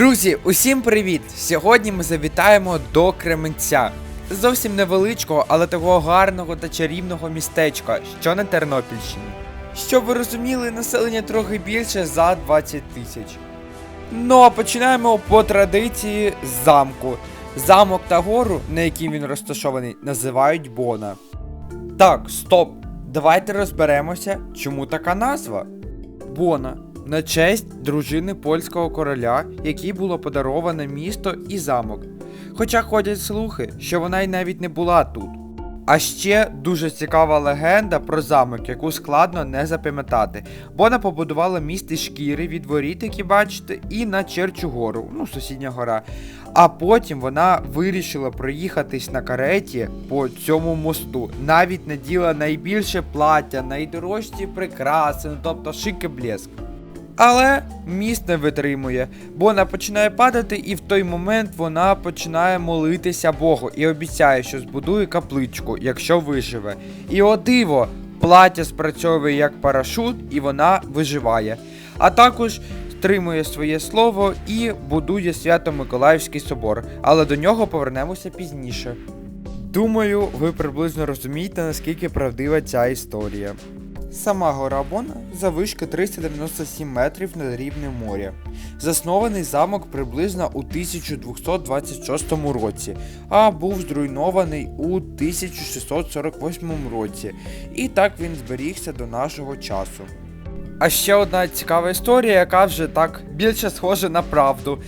Друзі, усім привіт! Сьогодні ми завітаємо до Кременця. Зовсім невеличкого, але такого гарного та чарівного містечка, що на Тернопільщині. Щоб ви розуміли, населення трохи більше за 20 тисяч. Ну а починаємо по традиції з замку. Замок та гору, на якій він розташований, називають Бона. Так, стоп. Давайте розберемося, чому така назва. Бона на честь дружини польського короля, якій було подароване місто і замок. Хоча ходять слухи, що вона й навіть не була тут. А ще дуже цікава легенда про замок, яку складно не запам'ятати. Бона побудувала міст шкіри від воріт, які бачите, і на Черчу гору, ну сусідня гора. А потім вона вирішила проїхатись на кареті по цьому мосту. Навіть наділа найбільше плаття, найдорожчі прикраси, ну тобто шик і блеск. Але міст не витримує, бо вона починає падати, і в той момент вона починає молитися Богу і обіцяє, що збудує капличку, якщо виживе. І о диво, плаття спрацьовує як парашут, і вона виживає. А також стримує своє слово і будує Свято-Миколаївський собор, але до нього повернемося пізніше. Думаю, ви приблизно розумієте, наскільки правдива ця історія. Сама гора Бона завишки 397 метрів над рівнем моря. Заснований замок приблизно у 1226 році, а був зруйнований у 1648 році, і так він зберігся до нашого часу. А ще одна цікава історія, яка вже так більше схожа на правду.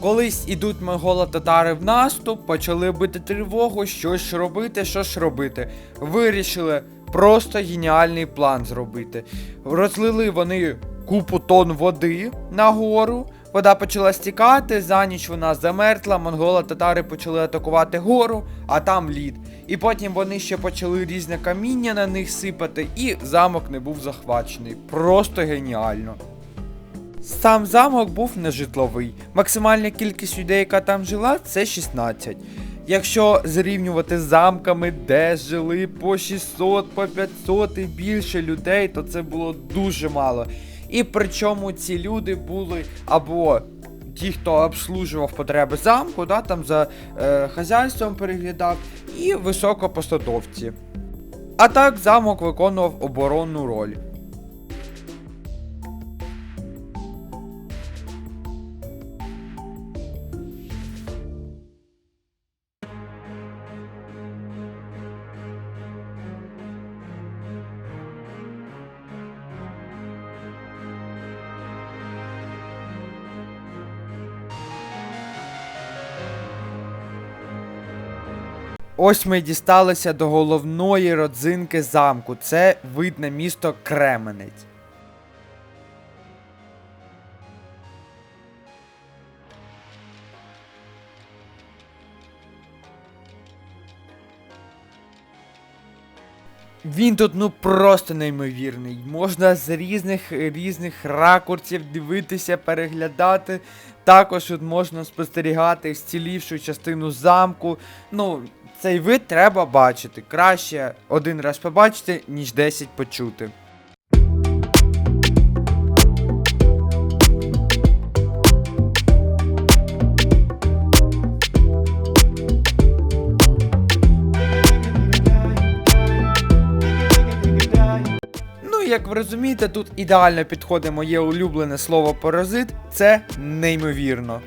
Колись ідуть монголо-татари в наступ, почали бити тривогу, щось ж робити, що ж робити. Вирішили просто геніальний план зробити. Розлили вони купу тонн води на гору. Вода почала стікати, за ніч вона замерзла, монголо-татари почали атакувати гору, а там лід. І потім вони ще почали різне каміння на них сипати, і замок не був захвачений. Просто геніально. Сам замок був нежитловий. Максимальна кількість людей, яка там жила, це 16. Якщо зрівнювати з замками, де жили по 600, по 500 і більше людей, то це було дуже мало. І причому ці люди були або ті, хто обслужував потреби замку, да, там за е, хазяйством переглядав, і високопосадовці. А так замок виконував оборонну роль. Ось ми дісталися до головної родзинки замку. Це видне місто Кременець. Він тут ну просто неймовірний. Можна з різних різних ракурсів дивитися, переглядати. Також тут можна спостерігати зцілівшу частину замку. Ну, цей вид треба бачити. Краще один раз побачити, ніж 10 почути. Як ви розумієте, тут ідеально підходить моє улюблене слово паразит це неймовірно.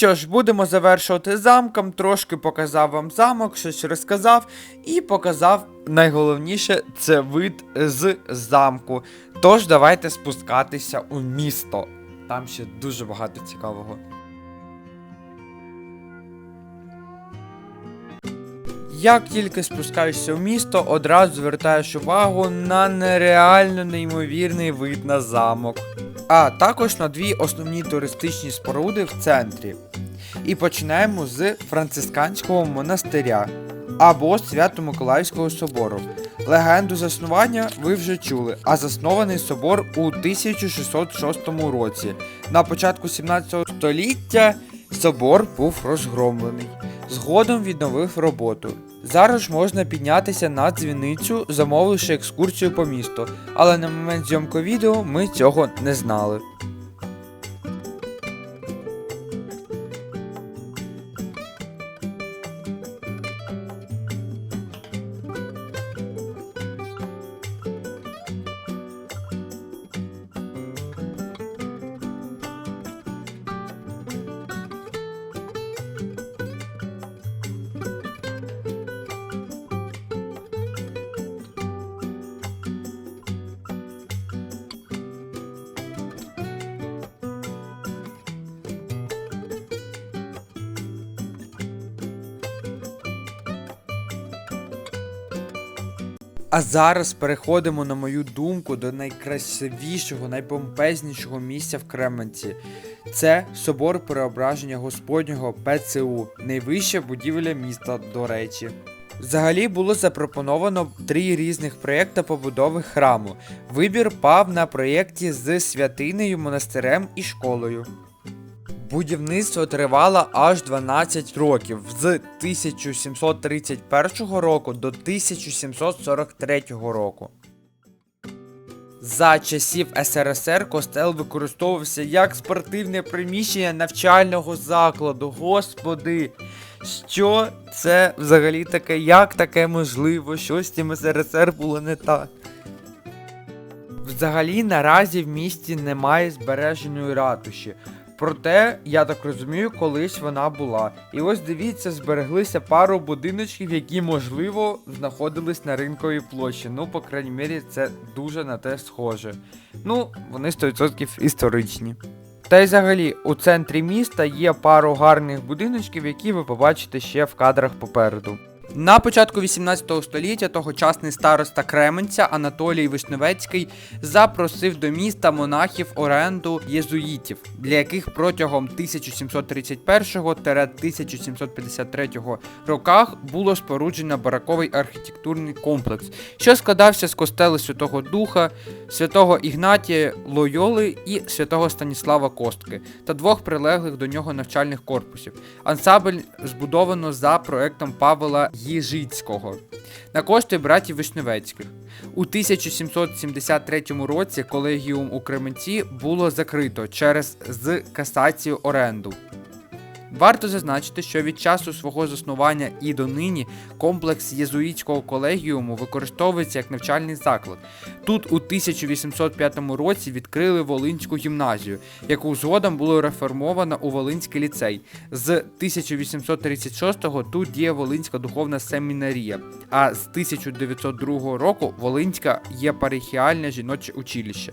Що ж, будемо завершувати замком. Трошки показав вам замок, щось розказав і показав найголовніше це вид з замку. Тож давайте спускатися у місто. Там ще дуже багато цікавого. Як тільки спускаєшся в місто, одразу звертаєш увагу на нереально неймовірний вид на замок. А також на дві основні туристичні споруди в центрі. І починаємо з францисканського монастиря або Свято-Миколаївського собору. Легенду заснування ви вже чули, а заснований собор у 1606 році. На початку 17 століття собор був розгромлений. Згодом відновив роботу. Зараз можна піднятися на дзвіницю, замовивши екскурсію по місту, але на момент зйомки відео ми цього не знали. А зараз переходимо на мою думку до найкрасивішого, найпомпезнішого місця в Кременці. Це собор Преображення Господнього ПЦУ, найвища будівля міста, до речі. Взагалі було запропоновано три різних проєкти побудови храму. Вибір пав на проєкті з святинею, монастирем і школою. Будівництво тривало аж 12 років з 1731 року до 1743 року. За часів СРСР костел використовувався як спортивне приміщення навчального закладу. Господи, що це взагалі таке? Як таке можливо? Що з тим СРСР було не так? Взагалі наразі в місті немає збереженої ратуші. Проте, я так розумію, колись вона була. І ось дивіться, збереглися пару будиночків, які, можливо, знаходились на ринковій площі. Ну, по крайній мірі, це дуже на те схоже. Ну, вони 100% історичні. Та й взагалі, у центрі міста є пару гарних будиночків, які ви побачите ще в кадрах попереду. На початку 18 століття тогочасний староста Кременця Анатолій Вишневецький запросив до міста монахів оренду єзуїтів, для яких протягом 1731-1753 роках було споруджено бараковий архітектурний комплекс, що складався з костели Святого Духа, святого Ігнатія Лойоли і святого Станіслава Костки та двох прилеглих до нього навчальних корпусів. Ансамбль збудовано за проектом Павла Їжицького на кошти братів Вишневецьких. У 1773 році колегіум у Кременці було закрито через з касацію оренду. Варто зазначити, що від часу свого заснування і донині комплекс єзуїтського колегіуму використовується як навчальний заклад. Тут у 1805 році відкрили Волинську гімназію, яку згодом було реформовано у Волинський ліцей. З 1836-го тут діє Волинська духовна семінарія, а з 1902 року Волинська єпархіальне жіноче училище.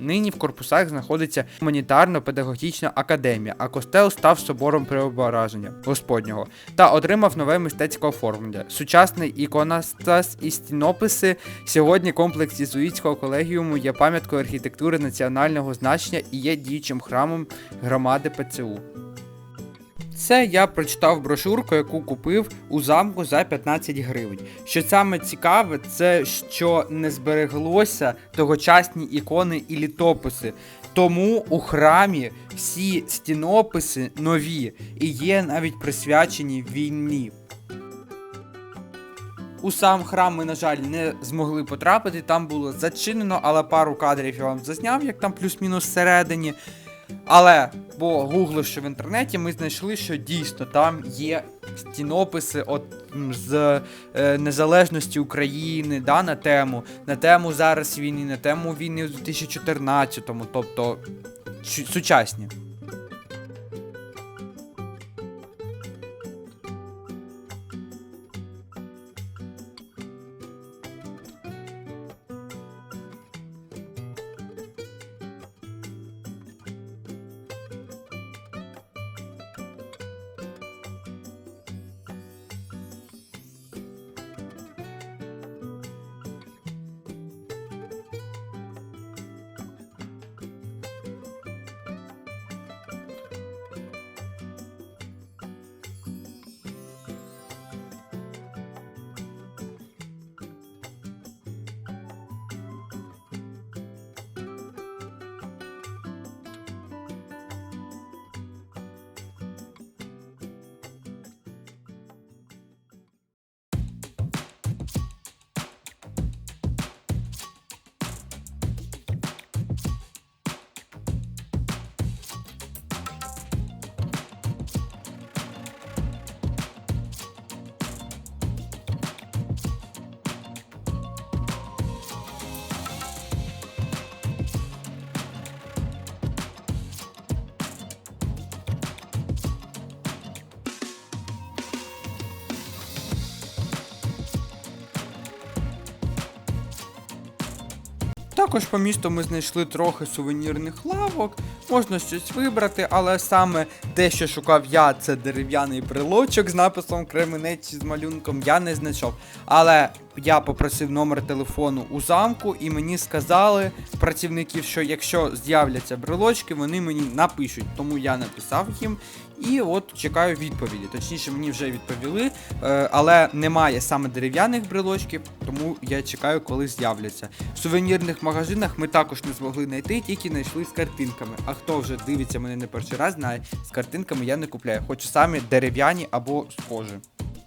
Нині в корпусах знаходиться гуманітарно-педагогічна академія, а костел став собором преображення Господнього та отримав нове мистецьке оформлення. Сучасний іконостас і стінописи. Сьогодні комплекс єзуїтського колегіуму є пам'яткою архітектури національного значення і є діючим храмом громади ПЦУ. Це я прочитав брошурку, яку купив у замку за 15 гривень. Що саме цікаве, це що не збереглося тогочасні ікони і літописи. Тому у храмі всі стінописи нові і є навіть присвячені війні. У сам храм ми, на жаль, не змогли потрапити. Там було зачинено, але пару кадрів я вам зазняв, як там плюс-мінус всередині. Але, бо гугливши в інтернеті, ми знайшли, що дійсно там є стінописи от з е, незалежності України да, на тему, на тему зараз війни, на тему війни у 2014-му, тобто сучасні. Також по місту ми знайшли трохи сувенірних лавок, можна щось вибрати, але саме те, що шукав я, це дерев'яний брелочок з написом Кременець з малюнком, я не знайшов. Але я попросив номер телефону у замку, і мені сказали працівників, що якщо з'являться брелочки, вони мені напишуть. Тому я написав їм і от чекаю відповіді. Точніше, мені вже відповіли, е, але немає саме дерев'яних брелочків, тому я чекаю, коли з'являться. В сувенірних магазинах ми також не змогли знайти, тільки знайшли з картинками. А хто вже дивиться мене не перший раз, знає, з картинками я не купляю. Хочу самі дерев'яні або схожі.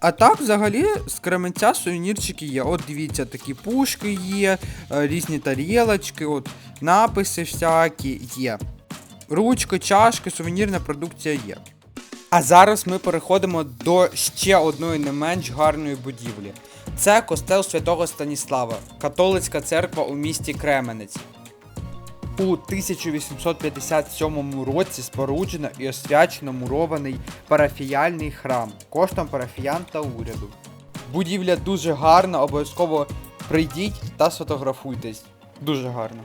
А так, взагалі, з Кременця сувенірчики є. От дивіться, такі пушки є, е, різні тарілочки, от написи всякі є. Ручки, чашки, сувенірна продукція є. А зараз ми переходимо до ще одної не менш гарної будівлі. Це костел святого Станіслава, католицька церква у місті Кременець. У 1857 році споруджено і освячено мурований парафіяльний храм коштом парафіян та уряду. Будівля дуже гарна, обов'язково прийдіть та сфотографуйтесь. Дуже гарно.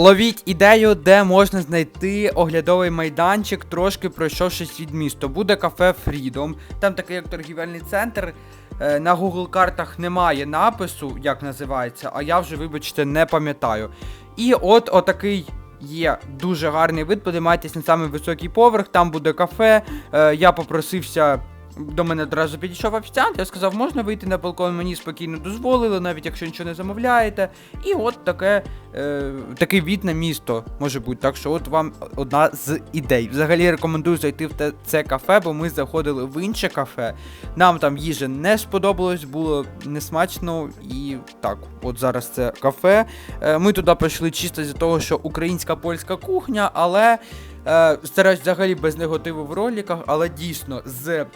Ловіть ідею, де можна знайти оглядовий майданчик, трошки пройшовшись від міста. Буде кафе Freedom, там такий як торгівельний центр. Е, На Google картах немає напису, як називається, а я вже, вибачте, не пам'ятаю. І от отакий є дуже гарний вид. Подимайтесь на самий високий поверх, там буде кафе. Е, Я попросився. До мене одразу підійшов офіціант, я сказав, можна вийти на балкон, мені спокійно дозволили, навіть якщо нічого не замовляєте. І от таке, е, такий від на місто може бути. Так що от вам одна з ідей. Взагалі рекомендую зайти в те, це кафе, бо ми заходили в інше кафе. Нам там їжа не сподобалось, було несмачно. І так, от зараз це кафе. Е, ми туди прийшли чисто з-за того, що українська польська кухня, але. Е, стараюсь взагалі без негативу в роликах, але дійсно з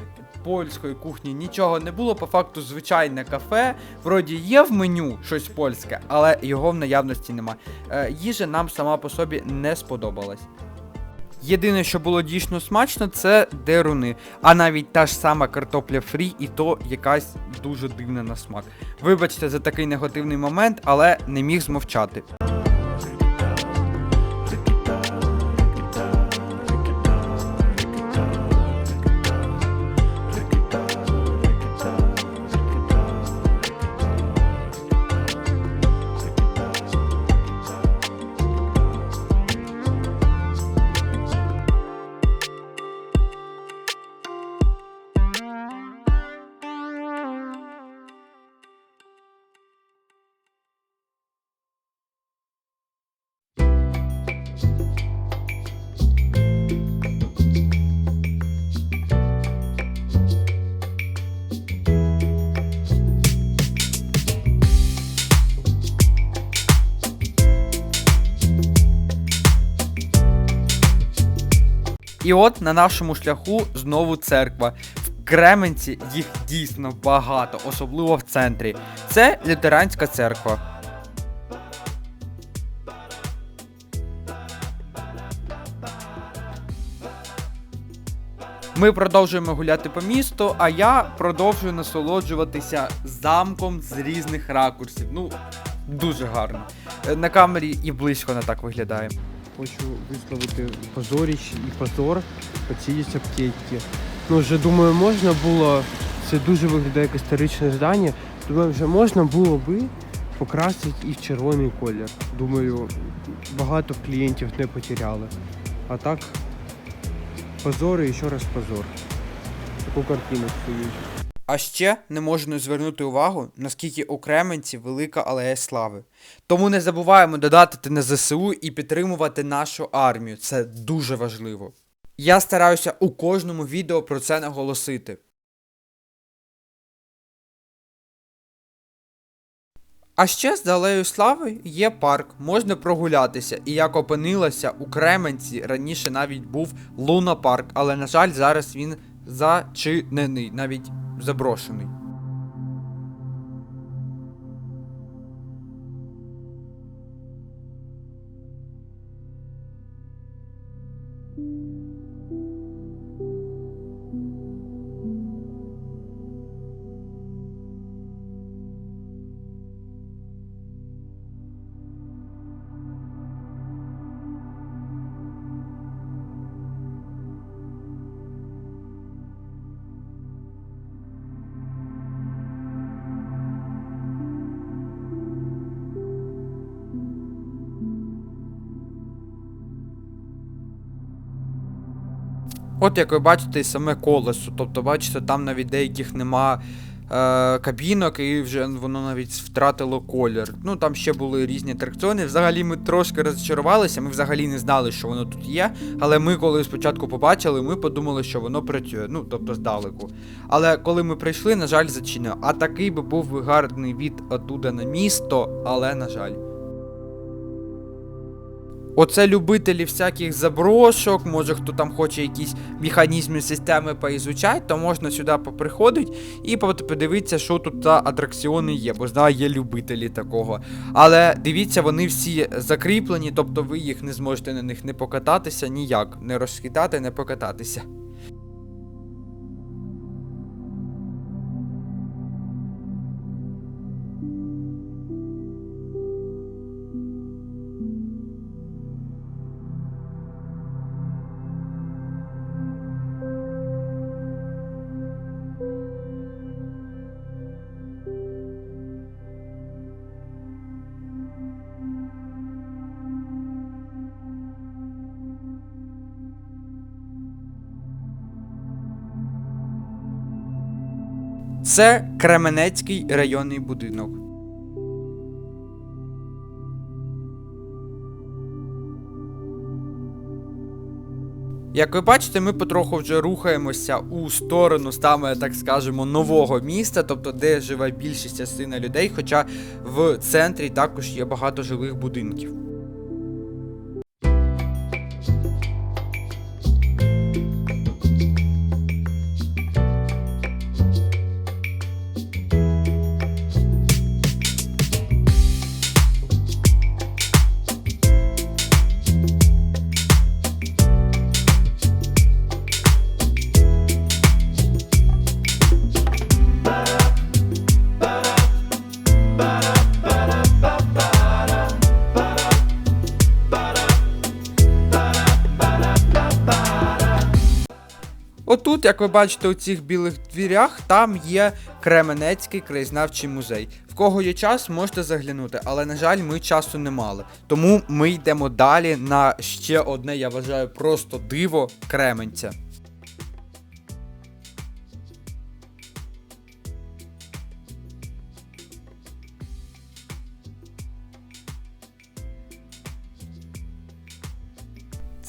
польської кухні нічого не було. По факту, звичайне кафе. Вроді є в меню щось польське, але його в наявності нема. Е, їжа нам сама по собі не сподобалась. Єдине, що було дійсно смачно, це деруни. А навіть та ж сама картопля фрі, і то якась дуже дивна на смак. Вибачте за такий негативний момент, але не міг змовчати. І от на нашому шляху знову церква. В Кременці їх дійсно багато, особливо в центрі. Це лютеранська церква. Ми продовжуємо гуляти по місту, а я продовжую насолоджуватися замком з різних ракурсів. Ну, дуже гарно. Е, На камері і близько не так виглядає. Хочу висловити позоріще і позор по цій аптеці. Ну, вже думаю, можна було. Це дуже виглядає як історичне здання. Думаю, вже можна було би покрасити і в червоний колір. Думаю, багато клієнтів не потеряли. А так, позор і ще раз позор. Таку картину стоїть. А ще не можу не звернути увагу, наскільки у Кременці велика алея слави. Тому не забуваємо додати на ЗСУ і підтримувати нашу армію. Це дуже важливо. Я стараюся у кожному відео про це наголосити. А ще з алеєю слави є парк, можна прогулятися. І як опинилося, у Кременці раніше навіть був лунопарк, але на жаль, зараз він зачинений, навіть заброшений. От як ви бачите, і саме колесо. Тобто, бачите, там навіть деяких нема е, кабінок, і вже воно навіть втратило колір. Ну там ще були різні атракціони. Взагалі ми трошки розчарувалися, ми взагалі не знали, що воно тут є. Але ми, коли спочатку побачили, ми подумали, що воно працює. Ну, тобто здалеку. Але коли ми прийшли, на жаль, зачинено. А такий би був гарний від оттуда на місто, але на жаль. Оце любителі всяких заброшок, може хто там хоче якісь механізми системи поізучати, то можна сюди поприходити і подивитися, що тут за атракціони є, бо знаю, є любителі такого. Але дивіться, вони всі закріплені, тобто ви їх не зможете на них не покататися ніяк, не розхитати, не покататися. Це Кременецький районний будинок. Як ви бачите, ми потроху вже рухаємося у сторону саме, так скажемо, нового міста, тобто де живе більшість частина людей, хоча в центрі також є багато жилих будинків. Як ви бачите, у цих білих двірях, там є Кременецький краєзнавчий музей. В кого є час, можете заглянути, але на жаль, ми часу не мали. Тому ми йдемо далі на ще одне, я вважаю, просто диво Кременця.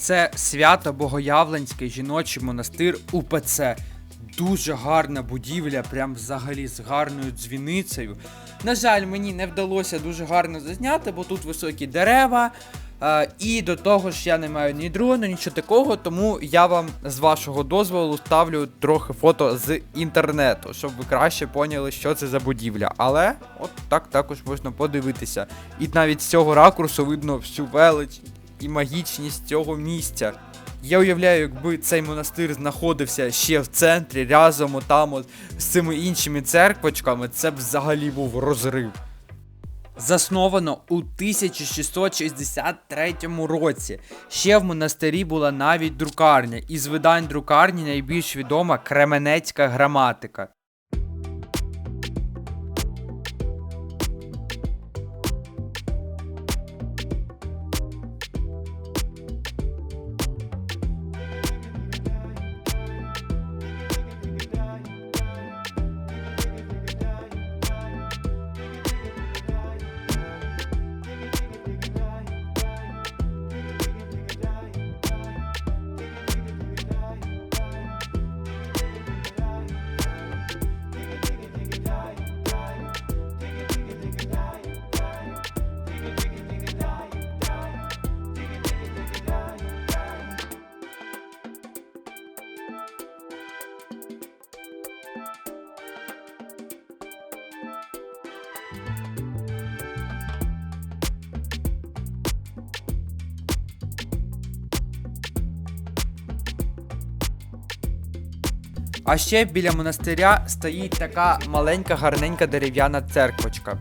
Це свято Богоявленський жіночий монастир УПЦ. Дуже гарна будівля, прям взагалі з гарною дзвіницею. На жаль, мені не вдалося дуже гарно зазняти, бо тут високі дерева. е, і до того ж я не маю ні дрону, нічого такого, тому я вам з вашого дозволу ставлю трохи фото з інтернету, щоб ви краще поняли, що це за будівля. Але от так також можна подивитися. І навіть з цього ракурсу видно всю велич і магічність цього місця. Я уявляю, якби цей монастир знаходився ще в центрі, разом отам от з цими іншими церквочками, це б взагалі був розрив. Засновано у 1663 році. Ще в монастирі була навіть друкарня. Із видань друкарні найбільш відома Кременецька граматика. А ще біля монастиря стоїть така маленька гарненька дерев'яна церквочка.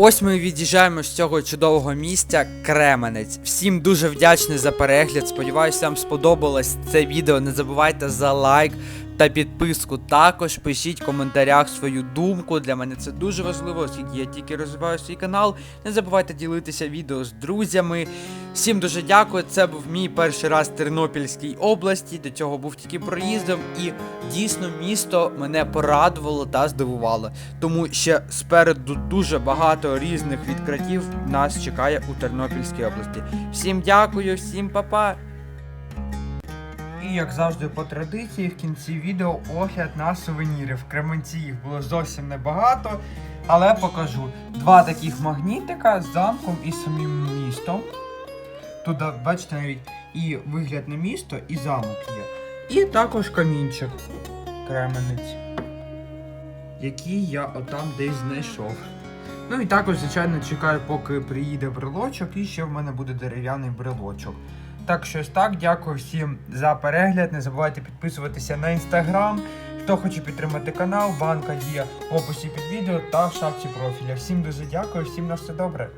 Ось ми від'їжджаємо з цього чудового місця Кременець. Всім дуже вдячний за перегляд. Сподіваюся, вам сподобалось це відео. Не забувайте за лайк, та підписку. Також пишіть в коментарях свою думку. Для мене це дуже важливо, оскільки я тільки розвиваю свій канал. Не забувайте ділитися відео з друзями. Всім дуже дякую. Це був мій перший раз в Тернопільській області. До цього був тільки проїздом, і дійсно місто мене порадувало та здивувало. Тому ще спереду дуже багато різних відкриттів нас чекає у Тернопільській області. Всім дякую, всім па-па! І як завжди по традиції, в кінці відео огляд на сувеніри. В Кременці їх було зовсім небагато, але покажу. Два таких магнітика з замком і самим містом. Тут, бачите, навіть і вигляд на місто, і замок є. І також камінчик Кременець, який я отам десь знайшов. Ну і також, звичайно, чекаю, поки приїде брелочок, і ще в мене буде дерев'яний брелочок. Так що ось так, дякую всім за перегляд. Не забувайте підписуватися на інстаграм. Хто хоче підтримати канал, банка є в описі під відео та в шапці профіля. Всім дуже дякую, всім на все добре.